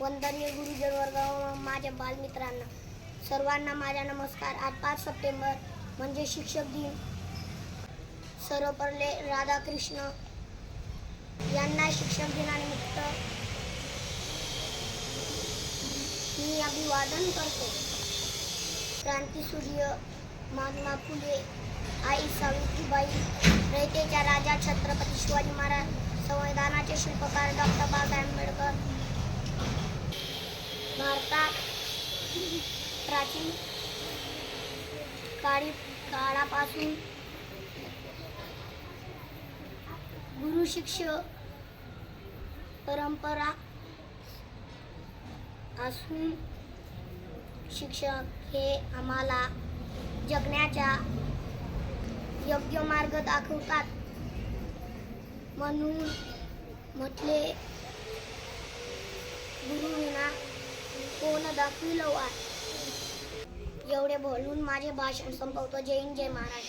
वंदनीय गुरुजन वर्ग व माझ्या बालमित्रांना सर्वांना माझा नमस्कार. आज पाच सप्टेंबर म्हणजे शिक्षक दिन. सर्वपरले राधाकृष्ण यांना शिक्षक दिनानिमित्त मी अभिवादन करतो. क्रांतीसूर्य महात्मा फुले आई सावित्रीबाई रयतेच्या राजा छत्रपती शिवाजी महाराज संविधानाचे शिल्पकार डॉक्टर बाबासाहेब आंबेडकर भारतात प्राचीन काळी काळापासून गुरु शिष्य परंपरा असून शिक्षक हे आम्हाला जगण्याचा योग्य मार्ग दाखवतात. म्हणून म्हटले कोण दाखविलं वाट एवढे बोलून माझे भाषण संपवतो. जय हिंद जय महाराज